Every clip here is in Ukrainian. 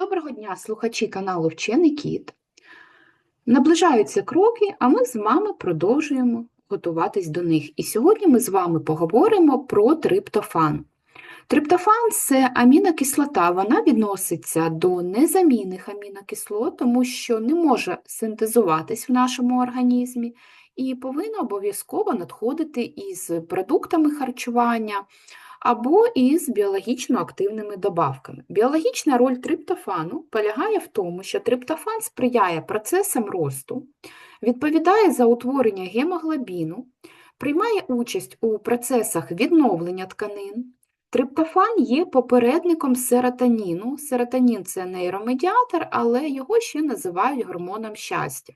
Доброго дня, слухачі каналу Вчений Кіт. Наближаються кроки, а ми з вами продовжуємо готуватись до них. І сьогодні ми з вами поговоримо про триптофан. Триптофан це амінокислота, вона відноситься до незамінних амінокислот, тому що не може синтезуватись в нашому організмі і повинна обов'язково надходити із продуктами харчування або із біологічно активними добавками. Біологічна роль триптофану полягає в тому, що триптофан сприяє процесам росту, відповідає за утворення гемоглобіну, приймає участь у процесах відновлення тканин. Триптофан є попередником серотоніну. Серотонін це нейромедіатор, але його ще називають гормоном щастя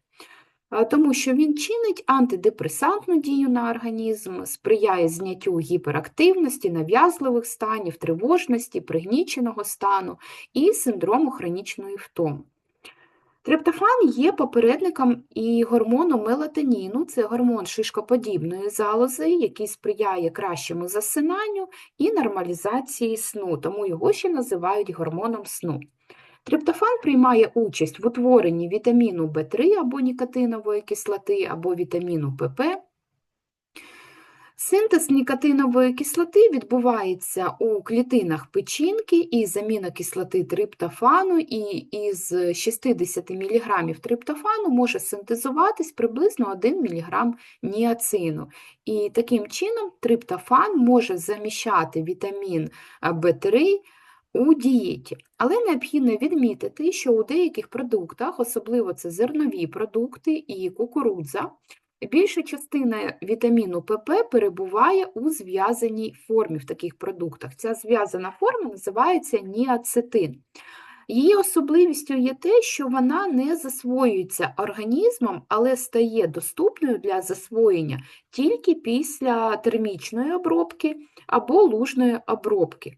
тому що він чинить антидепресантну дію на організм, сприяє зняттю гіперактивності, нав'язливих станів, тривожності, пригніченого стану і синдрому хронічної втоми. Триптофан є попередником і гормону мелатоніну, це гормон шишкоподібної залози, який сприяє кращому засинанню і нормалізації сну, тому його ще називають гормоном сну. Триптофан приймає участь в утворенні вітаміну В3 або нікотинової кислоти, або вітаміну ПП. Синтез нікотинової кислоти відбувається у клітинах печінки із амінокислоти триптофану, і із 60 мг триптофану може синтезуватись приблизно 1 мг ніацину. І таким чином триптофан може заміщати вітамін В3 у дієті. Але необхідно відмітити, що у деяких продуктах, особливо це зернові продукти і кукурудза, більша частина вітаміну ПП перебуває у зв'язаній формі в таких продуктах. Ця зв'язана форма називається ніацетин. Її особливістю є те, що вона не засвоюється організмом, але стає доступною для засвоєння тільки після термічної обробки або лужної обробки.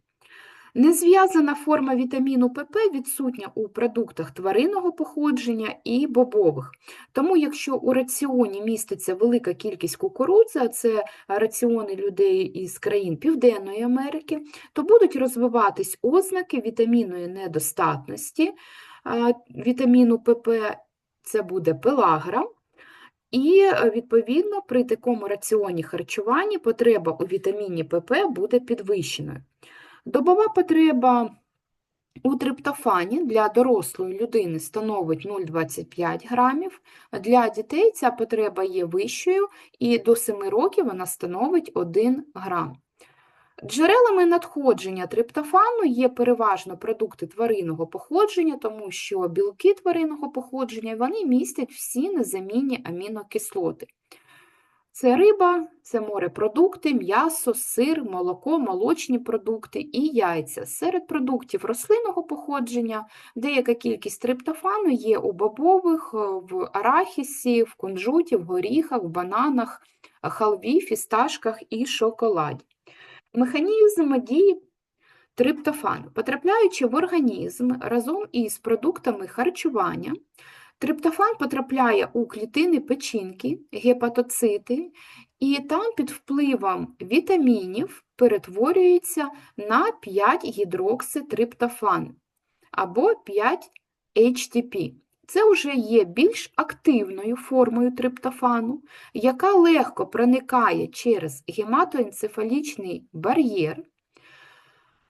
Незв'язана форма вітаміну ПП відсутня у продуктах тваринного походження і бобових. Тому, якщо у раціоні міститься велика кількість кукурудзи, а це раціони людей із країн Південної Америки, то будуть розвиватись ознаки вітамінної недостатності, вітаміну ПП це буде пелагра. І, відповідно, при такому раціоні харчування потреба у вітаміні ПП буде підвищеною. Добова потреба у триптофані для дорослої людини становить 0,25 грамів, для дітей ця потреба є вищою, і до 7 років вона становить 1 грам. Джерелами надходження триптофану є переважно продукти тваринного походження, тому що білки тваринного походження вони містять всі незамінні амінокислоти. Це риба, це морепродукти, м'ясо, сир, молоко, молочні продукти і яйця. Серед продуктів рослинного походження деяка кількість триптофану є у бобових, в арахісі, в кунжуті, в горіхах, в бананах, халві, фісташках і шоколаді. Механізм дії триптофану, потрапляючи в організм разом із продуктами харчування, Триптофан потрапляє у клітини печінки, гепатоцити, і там під впливом вітамінів перетворюється на 5 гідрокситриптофан або 5-HTP. Це вже є більш активною формою триптофану, яка легко проникає через гематоенцефалічний бар'єр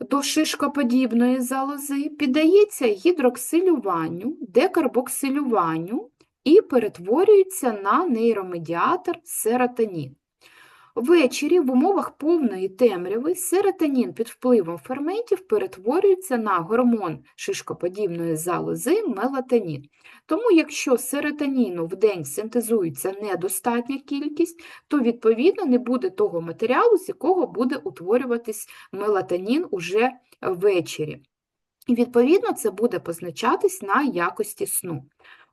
до шишкоподібної залози піддається гідроксилюванню, декарбоксилюванню і перетворюється на нейромедіатор серотонін. Ввечері в умовах повної темряви серотонін під впливом ферментів перетворюється на гормон шишкоподібної залози мелатонін. Тому, якщо серотоніну в день синтезується недостатня кількість, то відповідно не буде того матеріалу, з якого буде утворюватись мелатонін уже ввечері. І відповідно це буде позначатись на якості сну.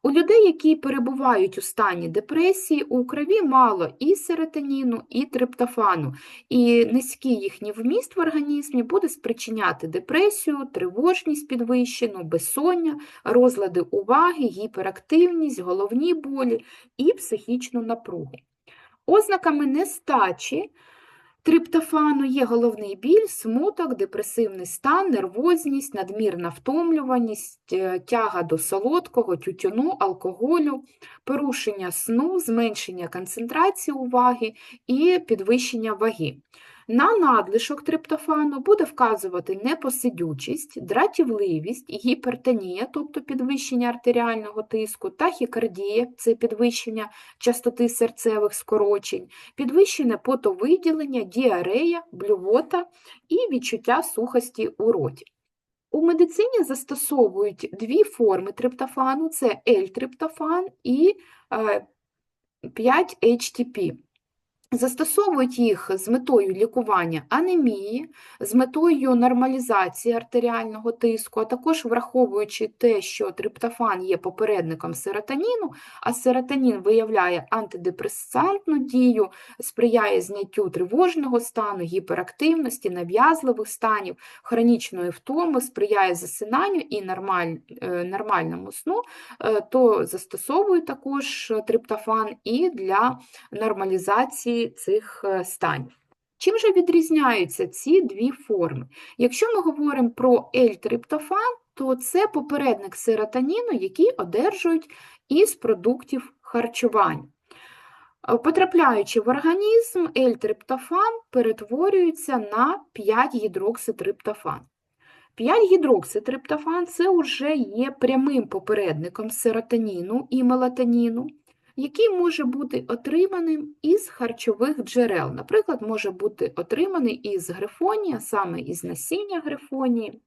У людей, які перебувають у стані депресії, у крові мало і серотоніну, і триптофану, і низький їхній вміст в організмі буде спричиняти депресію, тривожність підвищену, безсоння, розлади уваги, гіперактивність, головні болі і психічну напругу. Ознаками нестачі триптофану є головний біль, смуток, депресивний стан, нервозність, надмірна втомлюваність, е, тяга до солодкого, тютюну, алкоголю, порушення сну, зменшення концентрації уваги і підвищення ваги. На надлишок триптофану буде вказувати непосидючість, дратівливість, гіпертонія, тобто підвищення артеріального тиску, тахікардія – це підвищення частоти серцевих скорочень, підвищене потовиділення, діарея, блювота і відчуття сухості у роті. У медицині застосовують дві форми триптофану – це L-триптофан і е, 5-HTP. Застосовують їх з метою лікування анемії, з метою нормалізації артеріального тиску, а також враховуючи те, що триптофан є попередником серотоніну, а серотонін виявляє антидепресантну дію, сприяє зняттю тривожного стану, гіперактивності, нав'язливих станів, хронічної втоми, сприяє засинанню і нормаль, е, нормальному сну, е, то застосовують також триптофан і для нормалізації цих е, станів. Чим же відрізняються ці дві форми? Якщо ми говоримо про L-триптофан, то це попередник серотоніну, який одержують із продуктів харчування. Е, Потрапляючи в організм, L-триптофан перетворюється на 5-гідрокситриптофан. 5-гідрокситриптофан – це вже є прямим попередником серотоніну і мелатоніну, який може бути отриманим із харчових джерел. Наприклад, може бути отриманий із грифонія, саме із насіння грифонії.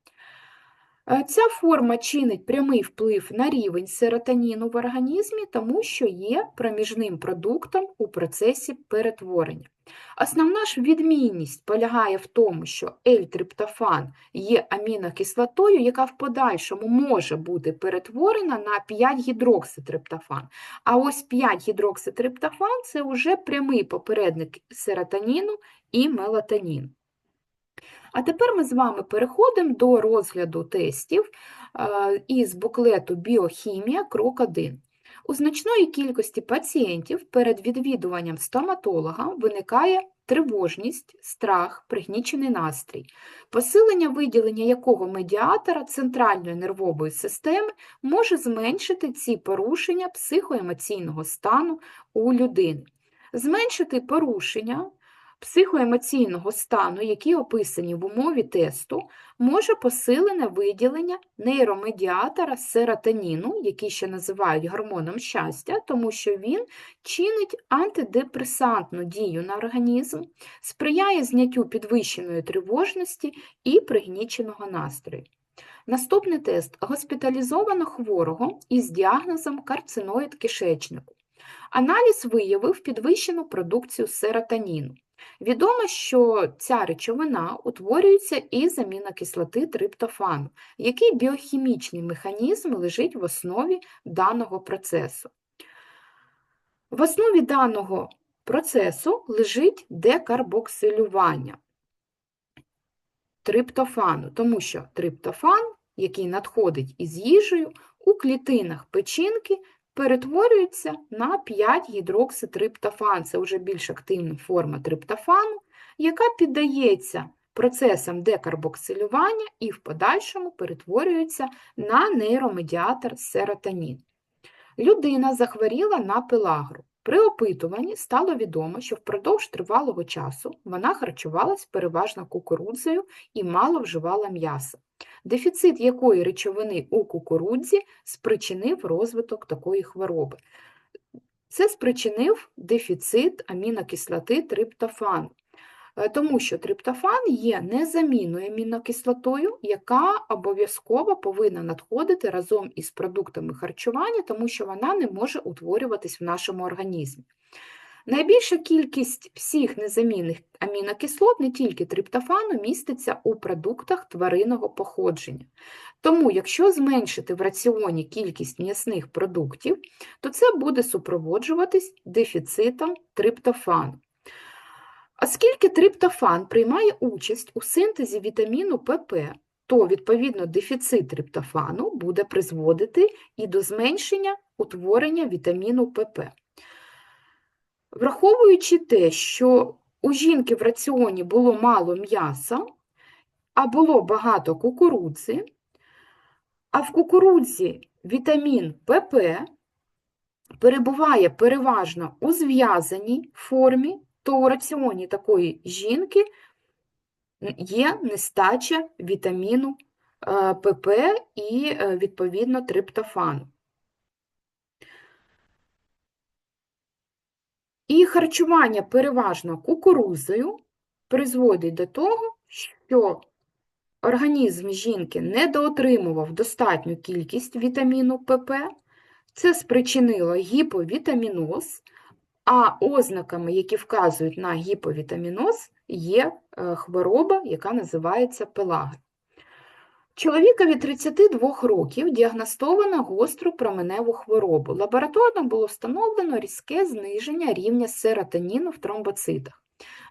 Е, Ця форма чинить прямий вплив на рівень серотоніну в організмі, тому що є проміжним продуктом у процесі перетворення. Основна ж відмінність полягає в тому, що L-триптофан є амінокислотою, яка в подальшому може бути перетворена на 5-гідрокситриптофан. А ось 5-гідрокситриптофан – це вже прямий попередник серотоніну і мелатоніну. А тепер ми з вами переходимо до розгляду тестів е, із буклету Біохімія крок 1. У значної кількості пацієнтів перед відвідуванням стоматолога виникає тривожність, страх, пригнічений настрій, посилення виділення якого медіатора центральної нервової системи може зменшити ці порушення психоемоційного стану у людини. Зменшити порушення психоемоційного стану, які описані в умові тесту, може посилене виділення нейромедіатора серотоніну, який ще називають гормоном щастя, тому що він чинить антидепресантну дію на організм, сприяє зняттю підвищеної тривожності і пригніченого настрою. Наступний тест госпіталізовано хворого із діагнозом карциноїд кишечнику. Аналіз виявив підвищену продукцію серотоніну. Відомо, що ця речовина утворюється із амінокислоти триптофану, який біохімічний механізм лежить в основі даного процесу. В основі даного процесу лежить декарбоксилювання триптофану, тому що триптофан, який надходить із їжею, у клітинах печінки перетворюється на 5-гідрокситриптофан. Це вже більш активна форма триптофану, яка піддається процесам декарбоксилювання і в подальшому перетворюється на нейромедіатор серотонін. Людина захворіла на пелагру. При опитуванні стало відомо, що впродовж тривалого часу вона харчувалась переважно кукурудзою і мало вживала м'яса дефіцит якої речовини у кукурудзі спричинив розвиток такої хвороби. Це спричинив дефіцит амінокислоти триптофану, тому що триптофан є незамінною амінокислотою, яка обов'язково повинна надходити разом із продуктами харчування, тому що вона не може утворюватись в нашому організмі. Найбільша кількість всіх незамінних амінокислот, не тільки триптофану, міститься у продуктах тваринного походження. Тому, якщо зменшити в раціоні кількість м'ясних продуктів, то це буде супроводжуватись дефіцитом триптофану. Оскільки триптофан приймає участь у синтезі вітаміну ПП, то, відповідно, дефіцит триптофану буде призводити і до зменшення утворення вітаміну ПП. Враховуючи те, що у жінки в раціоні було мало м'яса, а було багато кукурудзи, а в кукурудзі вітамін ПП перебуває переважно у зв'язаній формі, то у раціоні такої жінки є нестача вітаміну е, ПП і, е, відповідно, триптофану. І харчування переважно кукурузою призводить до того, що організм жінки недоотримував достатню кількість вітаміну ПП, це спричинило гіповітаміноз, а ознаками, які вказують на гіповітаміноз, є е, хвороба, яка називається пелагри. Чоловікові 32 років діагностовано гостру променеву хворобу. Лабораторно було встановлено різке зниження рівня серотоніну в тромбоцитах.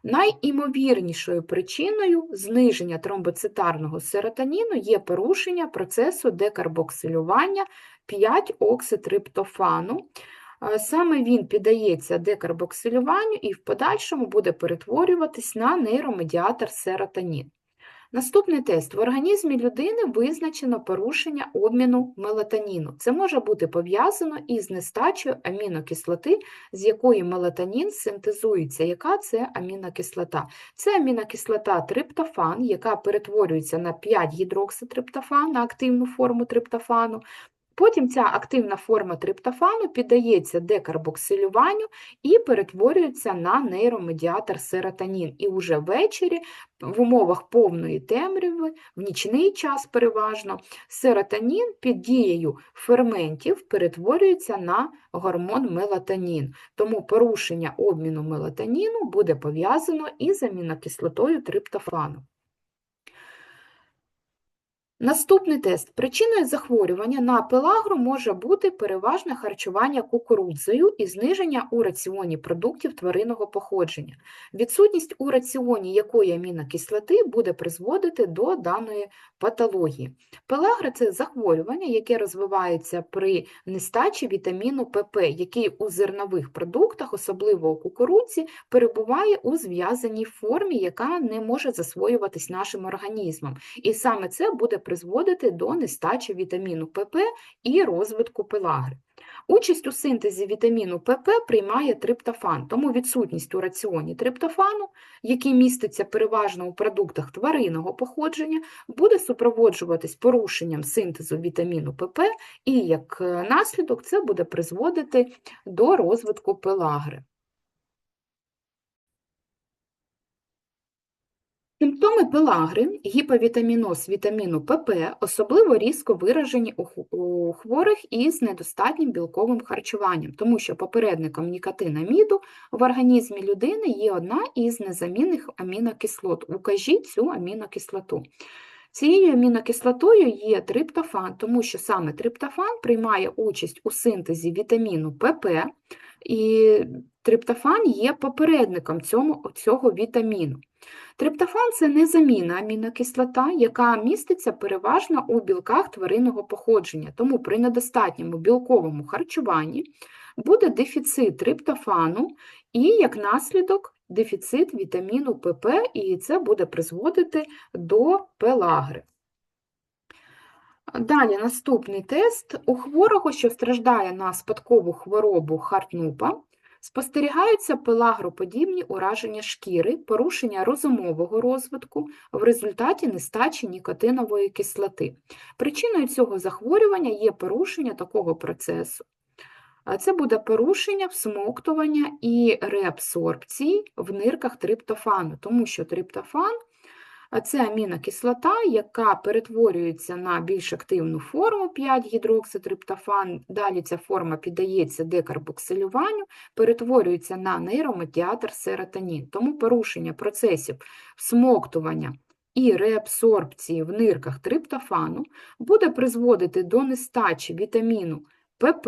Найімовірнішою причиною зниження тромбоцитарного серотоніну є порушення процесу декарбоксилювання 5-окситриптофану. Саме він піддається декарбоксилюванню і в подальшому буде перетворюватись на нейромедіатор серотонін. Наступний тест. В організмі людини визначено порушення обміну мелатоніну. Це може бути пов'язано із нестачею амінокислоти, з якої мелатонін синтезується. Яка це амінокислота? Це амінокислота триптофан, яка перетворюється на 5-гідрокситриптофан, на активну форму триптофану. Потім ця активна форма триптофану піддається декарбоксилюванню і перетворюється на нейромедіатор серотонін. І вже ввечері, в умовах повної темряви, в нічний час переважно, серотонін під дією ферментів перетворюється на гормон мелатонін. Тому порушення обміну мелатоніну буде пов'язано із амінокислотою триптофану. Наступний тест. Причиною захворювання на пелагру може бути переважне харчування кукурудзою і зниження у раціоні продуктів тваринного походження. Відсутність у раціоні якої амінокислоти буде призводити до даної патології. Пелагра – це захворювання, яке розвивається при нестачі вітаміну ПП, який у зернових продуктах, особливо у кукурудзі, перебуває у зв'язаній формі, яка не може засвоюватись нашим організмом. І саме це буде призводити до нестачі вітаміну ПП і розвитку пелагри. Участь у синтезі вітаміну ПП приймає триптофан, тому відсутність у раціоні триптофану, який міститься переважно у продуктах тваринного походження, буде супроводжуватись порушенням синтезу вітаміну ПП, і як е, наслідок це буде призводити до розвитку пелагри. Симптоми пелагри, гіповітаміноз вітаміну ПП особливо різко виражені у хворих із недостатнім білковим харчуванням, тому що попередником нікотинаміду в організмі людини є одна із незамінних амінокислот. Укажіть цю амінокислоту. Цією амінокислотою є триптофан, тому що саме триптофан приймає участь у синтезі вітаміну ПП, і триптофан є попередником цього, цього вітаміну. Триптофан це незамінна амінокислота, яка міститься переважно у білках тваринного походження, тому при недостатньому білковому харчуванні буде дефіцит триптофану і, як наслідок, дефіцит вітаміну ПП, і це буде призводити до пелагри. Далі наступний тест. У хворого, що страждає на спадкову хворобу Хартнупа, Спостерігаються пелагроподібні ураження шкіри, порушення розумового розвитку в результаті нестачі нікотинової кислоти. Причиною цього захворювання є порушення такого процесу. Це буде порушення всмоктування і реабсорбції в нирках триптофану, тому що триптофан це амінокислота, яка перетворюється на більш активну форму 5-гідрокситриптофан, далі ця форма піддається декарбоксилюванню, перетворюється на нейромедіатор серотонін. Тому порушення процесів всмоктування і реабсорбції в нирках триптофану буде призводити до нестачі вітаміну ПП,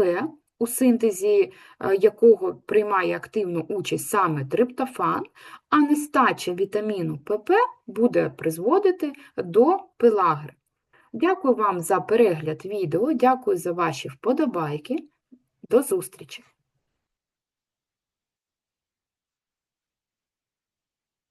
у синтезі е, якого приймає активну участь саме триптофан, а нестача вітаміну ПП буде призводити до пелагри. Дякую вам за перегляд відео, дякую за ваші вподобайки. До зустрічі!